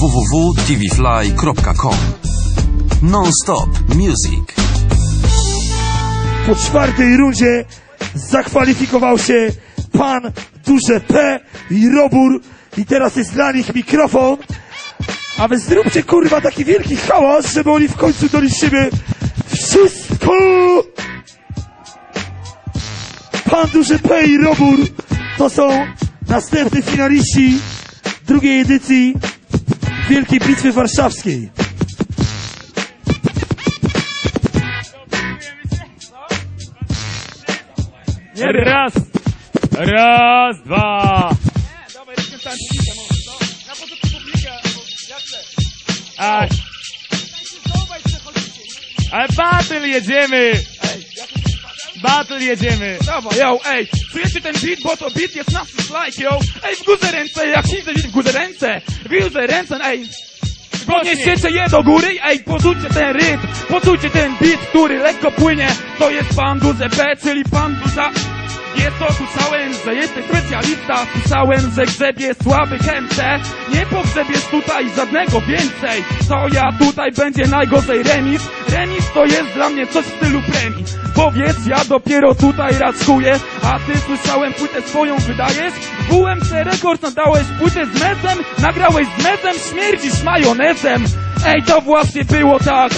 www.tvfly.com Non-stop music. Po czwartej rundzie zakwalifikował się pan duże P i Robur i teraz jest dla nich mikrofon. A wy zróbcie kurwa taki wielki hałas, żeby oni w końcu doliczymy wszystko! Pan duże P i Robur to są następni finaliści drugiej edycji Wielkiej Bitwy Warszawskiej. Nie. Raz, raz, dwa. A, ale battle jedziemy. Battle jedziemy. Dawaj, yo, ej, czujecie ten beat, bo to beat jest nasz like, yo. Ej, w górze ręce, jak się w górze ręce. W górze ręce, ej. Podniesiecie je do góry, ej, poczujcie ten rytm, poczujcie ten beat, który lekko płynie. To jest pan duże P, czyli pan duża... Jest to słyszałem, że jesteś specjalista. Słyszałem, że grzebie słaby chętce. Nie pogrzebiesz tutaj żadnego więcej. To ja tutaj będzie najgorzej remis. Remis to jest dla mnie coś w stylu premii. Powiedz, ja dopiero tutaj raczkuję A ty słyszałem, płytę swoją wydajesz. WMC rekord nadałeś płytę z mezem Nagrałeś z mezem, śmierdzisz majonezem. Ej, to właśnie było tak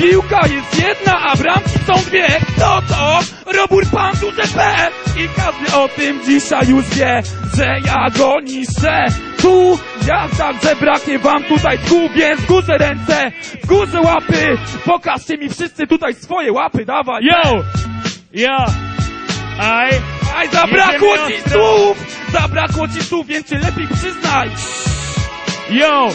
Piłka jest jedna, a bramki są dwie. Kto to? Robór pan duże P. I każdy o tym dzisiaj już wie, że ja go niszczę. Tu ja także braknie wam tutaj tchu, więc w górze ręce, w górze łapy. Pokażcie mi wszyscy tutaj swoje łapy, dawaj. Yo! Yo! Aj! Aj, zabrakło Jedziemy ci ostro. słów! Zabrakło ci słów, więc się lepiej przyznaj. Yo!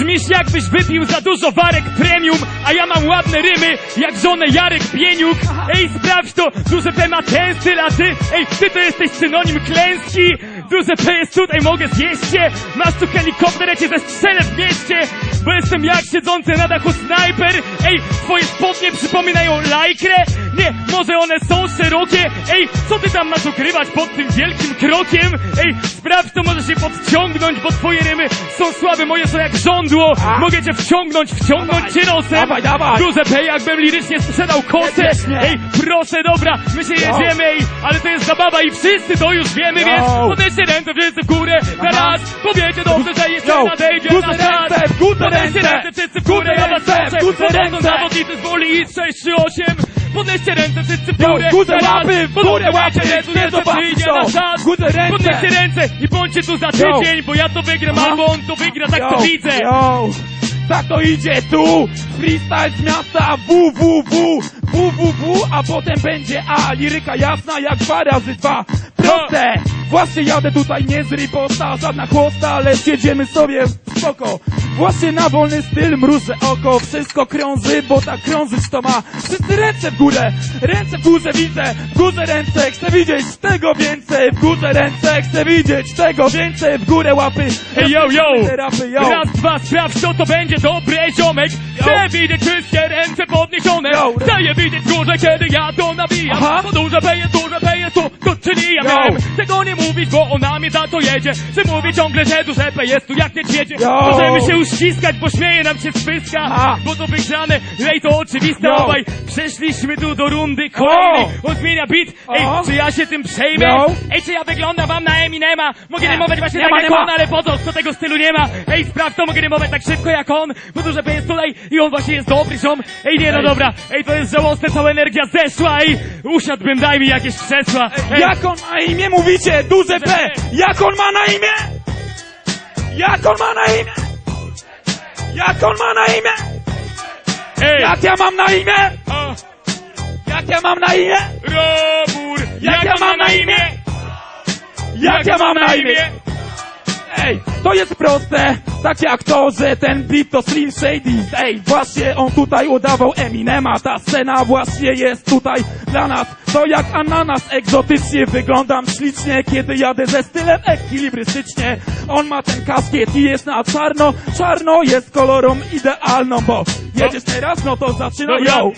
Brzmisz jakbyś wypił za dużo warek premium, a ja mam ładne rymy, jak żonę Jarek Bieniuk. Ej, sprawdź to, duże P ma ten styl, a ty, ej, ty to jesteś synonim klęski. Duże P jest tutaj, mogę zjeść cię. Masz tu helikopter, ja cię zestrzelę w mieście, bo jestem jak siedzący na dachu snajper. Ej, twoje spodnie przypominają lajkrę. Nie, może one są szerokie. Ej, co ty tam masz ukrywać pod tym wielkim krokiem? Ej, sprawdź to, możesz się podciągnąć, bo twoje rymy są słabe, moje są jak żądło. Mogę cię wciągnąć, wciągnąć cię nosem. dawaj, dawaj. Duże P, jakbym lirycznie sprzedał kosę. Ej, proszę, dobra, my się jedziemy, ej, ale to jest zabawa i wszyscy to już wiemy, więc Yo. Podnieście ręce wszyscy w górę. Teraz powiecie dobrze, że jeszcze nadejdzie czas. ręce, w górze Podnieście ręce, wszyscy w górę, ja was ręce, proszę. w górze Podnoszą ręce. zawodnicy z woli 6 czy 8. Podnieście ręce wszyscy w górę. Teraz łapy, w górę łapy, nie zobaczysz to. górze ręce. Podnieście ręce i bądźcie tu za tydzień, bo ja to wygram, albo on to wygra, tak to widzę. Tak to idzie tu, freestyle z miasta www, www, a potem będzie A, liryka jasna jak dwa razy dwa, proste. Właśnie jadę tutaj nie z riposta, żadna chłosta, ale jedziemy sobie spoko. Właśnie na wolny styl mrużę oko, wszystko krąży, bo tak krążyć to ma. Wszyscy ręce w górę, ręce w górze widzę, w górze ręce, chcę widzieć tego więcej, w górze ręce, chcę widzieć tego więcej, w górę łapy. Ej, yo, yo! Rapy, yo. Raz, dwa, sprawdź, co to będzie dobry ziomek. Chcę widzieć wszystkie ręce podniesione. Yo. Chcę widzieć górze, kiedy ja to nawijam. Aha. Bo duże peje, duże peje, to, to czyli ja Yo. miałem tego nie mówić, bo ona mnie za to jedzie. Czy mówi ciągle, że P jest tu jak niedźwiedzie. Yo. Możemy się uściskać, bo śmieje nam się spyska. Bo to wygrane, ej, to oczywiste Yo. obaj. Przeszliśmy tu do rundy kolejnej. On zmienia beat. Ej, Aha. czy ja się tym przejmę? Yo. Ej, czy ja wyglądam wam na Eminema? Mogę Nie. rymować właśnie Nie tak ma, jak nie ma. on, ale po co? Co tego stylu nie ma? Ej, sprawdź to, mogę rymować tak szybko jak on, bo duże P jest tutaj i on właśnie jest dobry ziom. Ej, nie no dobra, ej, to jest żałosne, cała energia zeszła, ej, usiadłbym, daj mi jakieś krzesła. Ej, Jak on ma imię mówicie? Duże P! Jak on ma na imię? Jak on ma na imię? Jak on ma na imię? Ej, Jak ja mam na imię? o, Jak ja mam na imię? Robur, Jak ja on mam ma na imię? Jak ja mam na imię? Ej, to jest proste, tak jak to, że ten beat to Slim Shady. Ej, właśnie on tutaj udawał Eminema. Ta scena właśnie jest tutaj dla nas. To jak ananas, egzotycznie wyglądam ślicznie Kiedy jadę ze stylem ekwilibrystycznie. On ma ten kaskiet i jest na czarno. Czarno jest kolorą idealną, bo Jedziesz teraz, no to zaczynam, Dobra. yo